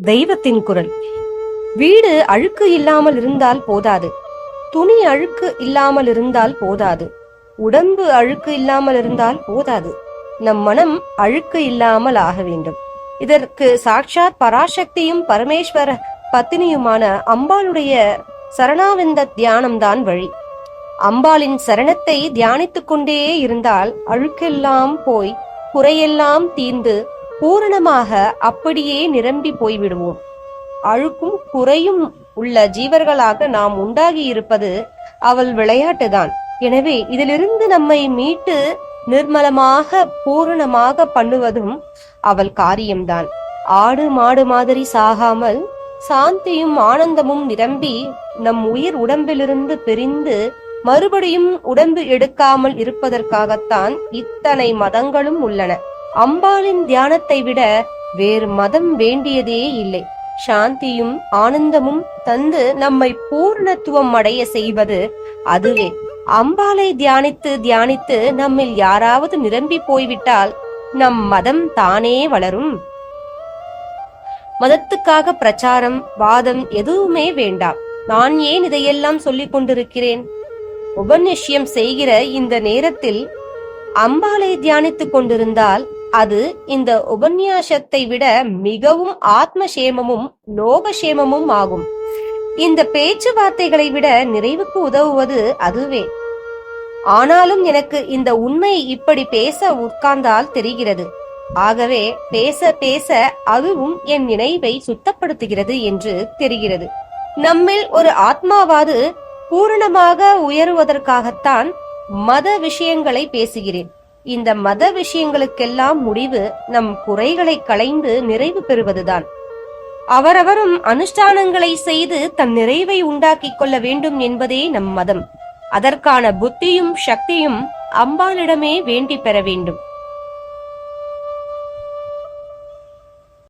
தெய்வத்தின் குரல். வீடு அழுக்கு இல்லாமல் இருந்தால் போதாது. துணி அழுக்கு இல்லாமல் இருந்தால் போதாது. உடம்பு அழுக்கு இல்லாமல் இருந்தால் போதாது. நம் மனம் அழுக்கு இல்லாமல் ஆக வேண்டும். இதற்கு சாட்சாத் பராசக்தியும் பரமேஸ்வர பத்தினியுமான அம்பாளுடைய சரணாவிந்த தியானம்தான் வழி. அம்பாளின் சரணத்தை தியானித்துக் கொண்டே இருந்தால் அழுக்கெல்லாம் போய் குறையெல்லாம் தீர்ந்து பூரணமாக அப்படியே நிரம்பி போய்விடுவோம். அழுக்கும் குறையும் உள்ள ஜீவர்களாக நாம் உண்டாகி இருப்பது அவள் விளையாட்டுதான். எனவே இதிலிருந்து நம்மை மீட்டு நிர்மலமாக பூரணமாக பண்ணுவதும் அவள் காரியம்தான். ஆடு மாடு மாதிரி சாகாமல் சாந்தியும் ஆனந்தமும் நிரம்பி நம் உயிர் உடம்பிலிருந்து பிரிந்து மறுபடியும் உடம்பு எடுக்காமல் இருப்பதற்காகத்தான் இத்தனை மதங்களும் உள்ளன. அம்பாளின் தியானத்தை விட வேறு மதம் வேண்டியதே இல்லை. சாந்தியும் ஆனந்தமும் தந்து நம்மை பூர்ணத்துவம் அடைய செய்வது அதுவே. அம்பாளை தியானித்து தியானித்து நம்மில் யாராவது நிரம்பி போய்விட்டால் நம் மதம் தானே வளரும். மதத்துக்காக பிரச்சாரம் வாதம் எதுவுமே வேண்டாம். நான் ஏன் இதையெல்லாம் சொல்லிக் கொண்டிருக்கிறேன்? உபநிஷ்யம் செய்கிற இந்த நேரத்தில் அம்பாளை தியானித்துக் கொண்டிருந்தால் அது இந்த உபன்யாசத்தை விட மிகவும் ஆத்மசேமமும் லோகசேமமும் ஆகும். இந்த பேச்சுவார்த்தைகளை விட நிறைவுக்கு உதவுவது அதுவே. ஆனாலும் எனக்கு இந்த உண்மை இப்படி பேச உட்கார்ந்தால் தெரிகிறது. ஆகவே பேச பேச அதுவும் என் நினைவை சுத்தப்படுத்துகிறது என்று தெரிகிறது. நம்மில் ஒரு ஆத்மாவாது பூரணமாக உயருவதற்காகத்தான் மத விஷயங்களை பேசுகிறேன். இந்த மத விஷயங்களுக்கெல்லாம் முடிவு நம் குறைகளை களைந்து நிறைவு பெறுவதுதான். அவரவரும் அனுஷ்டானங்களை செய்து தன் நிறைவை உண்டாக்கிக் கொள்ள வேண்டும் என்பதே நம் மதம். அதற்கான புத்தியும் சக்தியும் அம்பாளிடமே வேண்டி பெற வேண்டும்.